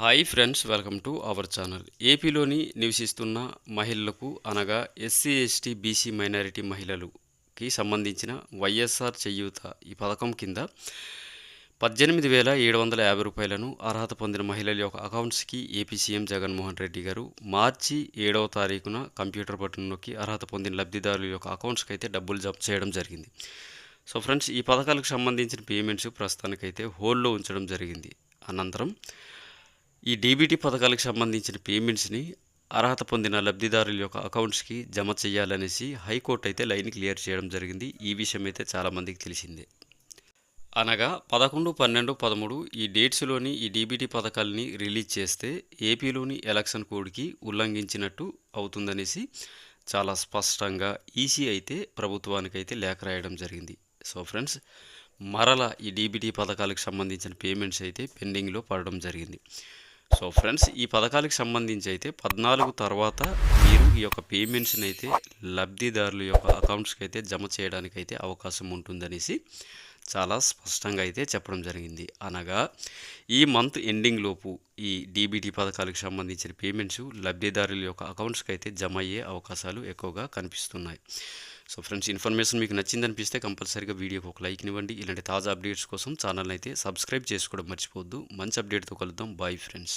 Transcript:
Hi friends welcome to our channel. ఏపీలోని నివసిస్తున్న మహిళలకు అనగా ఎస్సీ ఎస్టీ బీసీ మైనారిటీ మహిళలుకి సంబంధించిన వైఎస్ఆర్ చేయూత ఈ పథకం కింద పద్దెనిమిది వేల ఏడు వందల యాభై రూపాయలను అర్హత పొందిన మహిళల యొక్క అకౌంట్స్కి AP CM Jaganmohan Reddy garu March ఏడవ తారీఖున కంప్యూటర్ బటన్ నొక్కి అర్హత పొందిన లబ్ధిదారుల యొక్క అకౌంట్స్కి అయితే డబ్బులు జమ చేయడం జరిగింది. సో ఫ్రెండ్స్ ఈ పథకాలకు సంబంధించిన పేమెంట్స్ ప్రస్తుతానికైతే హోల్డ్లో ఉంచడం జరిగింది. అనంతరం ఈ డీబీటీ పథకాలకు సంబంధించిన పేమెంట్స్ని అర్హత పొందిన లబ్ధిదారుల యొక్క అకౌంట్స్కి జమ చేయాలనేసి హైకోర్టు అయితే లైన్ క్లియర్ చేయడం జరిగింది. ఈ విషయం అయితే చాలామందికి తెలిసిందే. అనగా పదకొండు పన్నెండు పదమూడు ఈ డేట్స్లోని ఈ డీబీటీ పథకాలని రిలీజ్ చేస్తే ఏపీలోని ఎలక్షన్ కోడ్కి ఉల్లంఘించినట్టు అవుతుందనేసి చాలా స్పష్టంగా ఈసీ అయితే ప్రభుత్వానికి అయితే లేఖ రాయడం జరిగింది. సో ఫ్రెండ్స్ మరల ఈ డీబీటీ పథకాలకు సంబంధించిన పేమెంట్స్ అయితే పెండింగ్లో పడడం జరిగింది. సో ఫ్రెండ్స్ ఈ పథకాలకు సంబంధించి అయితే పద్నాలుగు తర్వాత మీరు ఈ యొక్క పేమెంట్స్ని అయితే లబ్ధిదారుల యొక్క అకౌంట్స్కి అయితే జమ చేయడానికి అయితే అవకాశం ఉంటుందనేసి చాలా స్పష్టంగా అయితే చెప్పడం జరిగింది. అనగా ఈ మంత్ ఎండింగ్ లోపు ఈ డీబీటీ పథకాలకు సంబంధించిన పేమెంట్స్ లబ్ధిదారుల యొక్క అకౌంట్స్కి అయితే జమ అయ్యే అవకాశాలు ఎక్కువగా కనిపిస్తున్నాయి. సో ఫ్రెండ్స్ ఇన్ఫర్మేషన్ మీకు నచ్చిందనిపిస్తే కంపల్సరీగా వీడియోకి ఒక లైక్ ఇవ్వండి. ఇలాంటి తాజా అప్డేట్స్ కోసం ఛానల్ అయితే సబ్స్క్రైబ్ చేసుకోవడం మర్చిపోవద్దు. మంచి అప్డేట్తో కలుద్దాం. Bye friends